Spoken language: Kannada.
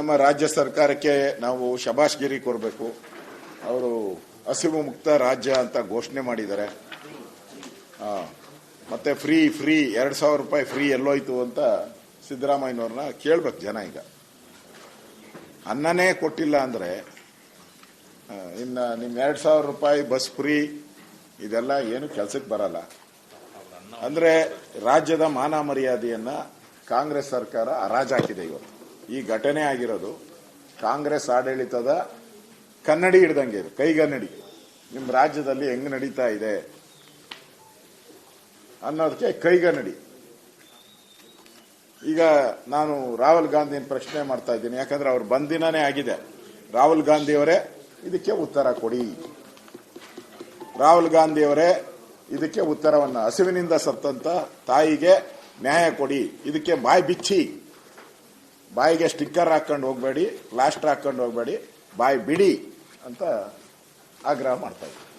ನಮ್ಮ ರಾಜ್ಯ ಸರ್ಕಾರಕ್ಕೆ ನಾವು ಶಬಾಷ್ಗಿರಿ ಕೊಡಬೇಕು. ಅವರು ಹಸಿವು ಮುಕ್ತ ರಾಜ್ಯ ಅಂತ ಘೋಷಣೆ ಮಾಡಿದ್ದಾರೆ. ಮತ್ತೆ ಫ್ರೀ ಫ್ರೀ, ಎರಡು ಸಾವಿರ ರೂಪಾಯಿ ಫ್ರೀ ಎಲ್ಲೋಯ್ತು ಅಂತ ಸಿದ್ದರಾಮಯ್ಯನವ್ರನ್ನ ಕೇಳ್ಬೇಕು ಜನ ಈಗ. ಅನ್ನನೇ ಕೊಟ್ಟಿಲ್ಲ ಅಂದ್ರೆ ಇನ್ನ ನಿಮ್ ಎರಡ್ ಸಾವಿರ ರೂಪಾಯಿ ಬಸ್ ಫ್ರೀ, ಇದೆಲ್ಲ ಏನು ಕೆಲಸಕ್ಕೆ ಬರಲ್ಲ. ಅಂದ್ರೆ ರಾಜ್ಯದ ಮಾನ ಮರ್ಯಾದೆಯನ್ನ ಕಾಂಗ್ರೆಸ್ ಸರ್ಕಾರ ಅರಾಜಾಕಿದೆ ಇವತ್ತು. ಈ ಘಟನೆ ಆಗಿರೋದು ಕಾಂಗ್ರೆಸ್ ಆಡಳಿತದ ಕನ್ನಡಿ ಹಿಡ್ದಂಗೆ ಕೈಗನ್ನಡಿ ನಿಮ್ಮ ರಾಜ್ಯದಲ್ಲಿ ಹೆಂಗ್ ನಡೀತಾ ಇದೆ ಅನ್ನೋದಕ್ಕೆ ಕೈಗನ್ನಡಿ ಈಗ ನಾನು ರಾಹುಲ್ ಗಾಂಧಿನ ಪ್ರಶ್ನೆ ಮಾಡ್ತಾ ಇದ್ದೀನಿ, ಯಾಕಂದ್ರೆ ಅವ್ರು ಬಂದಿನೇ ಆಗಿದೆ. ರಾಹುಲ್ ಗಾಂಧಿಯವರೇ, ಇದಕ್ಕೆ ಉತ್ತರ ಕೊಡಿ. ರಾಹುಲ್ ಗಾಂಧಿಯವರೇ, ಇದಕ್ಕೆ ಉತ್ತರವನ್ನ ಹಸಿವಿನಿಂದ ಸತ್ತಂತ ತಾಯಿಗೆ ನ್ಯಾಯ ಕೊಡಿ. ಇದಕ್ಕೆ ಬಾಯಿ ಬಿಚ್ಚಿ. ಬಾಯಿಗೆ ಸ್ಟಿಕ್ಕರ್ ಹಾಕೊಂಡು ಹೋಗಬೇಡಿ ಪ್ಲಾಸ್ಟರ್ ಹಾಕೊಂಡು ಹೋಗಬೇಡಿ ಬಾಯಿ ಬಿಡಿ ಅಂತ ಆಗ್ರಹ ಮಾಡ್ತಾ ಇದ್ದೀನಿ.